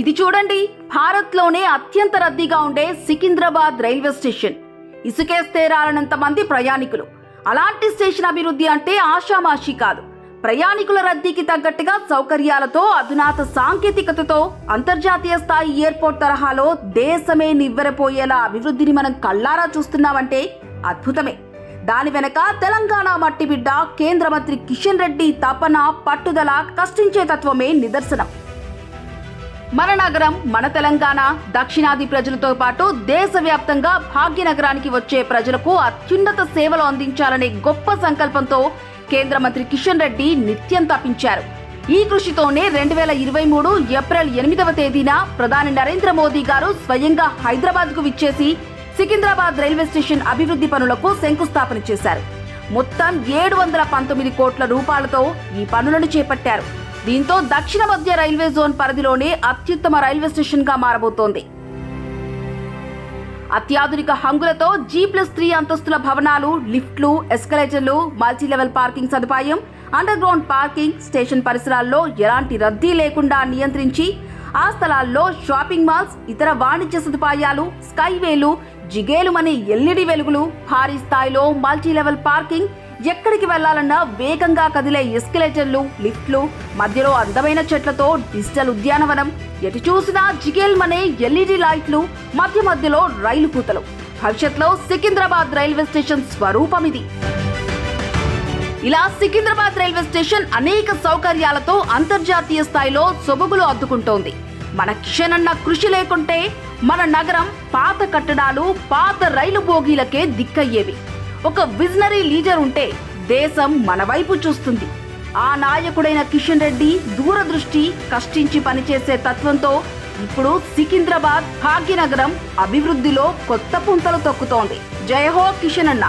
ఇది చూడండి భారత్లోనే అత్యంత రద్దీగా ఉండే సికింద్రాబాద్ రైల్వే స్టేషన్. ఇసుకేస్తే రాలనంత మంది ప్రయాణికులు. అలాంటి స్టేషన్ అభివృద్ధి అంటే ఆషామాషి కాదు. ప్రయాణికుల రద్దీకి తగ్గట్టుగా సౌకర్యాలతో అధునాత సాంకేతికతతో అంతర్జాతీయ స్థాయి ఎయిర్పోర్ట్ తరహాలో దేశమే నివ్వెరపోయేలా అభివృద్ధిని మనం కళ్ళారా చూస్తున్నామంటే అద్భుతమే. దాని వెనక తెలంగాణ మట్టి బిడ్డ కేంద్ర మంత్రి కిషన్ రెడ్డి తపన పట్టుదల కష్టించే తత్వమే నిదర్శనం. మన నగరం మన తెలంగాణ దక్షిణాది ప్రజలతో పాటు దేశవ్యాప్తంగా భాగ్యనగరానికి వచ్చే ప్రజలకు అత్యున్నత సేవలు అందించాలనే గొప్ప సంకల్పంతో కేంద్ర మంత్రి కిషన్ రెడ్డి నిత్యం తప్పించారు ఈ కృషితోనే రెండు వేల ఇరవై మూడు ఏప్రిల్ ఎనిమిదవ తేదీన ప్రధాని నరేంద్ర మోదీ గారు స్వయంగా హైదరాబాద్కు విచ్చేసి సికింద్రాబాద్ రైల్వే స్టేషన్ అభివృద్ధి పనులకు శంకుస్థాపన చేశారు. మొత్తం ఏడు వందల పంతొమ్మిది కోట్ల రూపాయలతో ఈ పనులను చేపట్టారు. దీంతో దక్షిణ మధ్య రైల్వే జోన్ పరిధిలోనే అత్యుత్తమ రైల్వే స్టేషన్గా మారబోతోంది. అత్యాధునిక హంగులతో జీ ప్లస్ త్రీ అంతస్తుల భవనాలు లిఫ్ట్లు ఎస్కలేటర్లు మల్టీ లెవెల్ పార్కింగ్ సదుపాయం అండర్ గ్రౌండ్ పార్కింగ్ స్టేషన్ పరిసరాల్లో ఎలాంటి రద్దీ లేకుండా నియంత్రించి ఆ స్థలాల్లో షాపింగ్ మాల్స్ ఇతర వాణిజ్య సదుపాయాలు స్కైవేలు జిగేలుమని ఎల్ఈడి వెలుగులు భారీ స్థాయిలో మల్టీ లెవెల్ పార్కింగ్ ఎక్కడికి వెళ్ళాలన్నా వేగంగా కదిలే ఎస్కలేటర్లు లిఫ్ట్లు మధ్యలో అందమైన చెట్లతో డిజిటల్ ఉద్యానవనం. ఎటు చూసినా జిగేల్మనే ఎల్ఈడి లైట్లు మధ్య మధ్యలో రైలు కూతలు భవిష్యత్లో సికింద్రాబాద్ రైల్వే స్టేషన్ స్వరూపం ఇది ఇలా సికింద్రాబాద్ రైల్వే స్టేషన్ అనేక సౌకర్యాలతో అంతర్జాతీయ స్థాయిలో సొబగులు అద్దుకుంటోంది. మన క్షణన్న కృషి లేకుంటే మన నగరం పాత కట్టడాలు పాత రైలు బోగీలకే దిక్కయ్యేవి. ఒక విజనరీ లీడర్ ఉంటే దేశం మన వైపు చూస్తుంది. ఆ నాయకుడైన కిషన్ రెడ్డి దూరదృష్టి కష్టించి పనిచేసే తత్వంతో ఇప్పుడు సికింద్రాబాద్ భాగ్యనగరం అభివృద్ధిలో కొత్త పుంతలు తొక్కుతోంది. జయహో కిషన్ అన్న!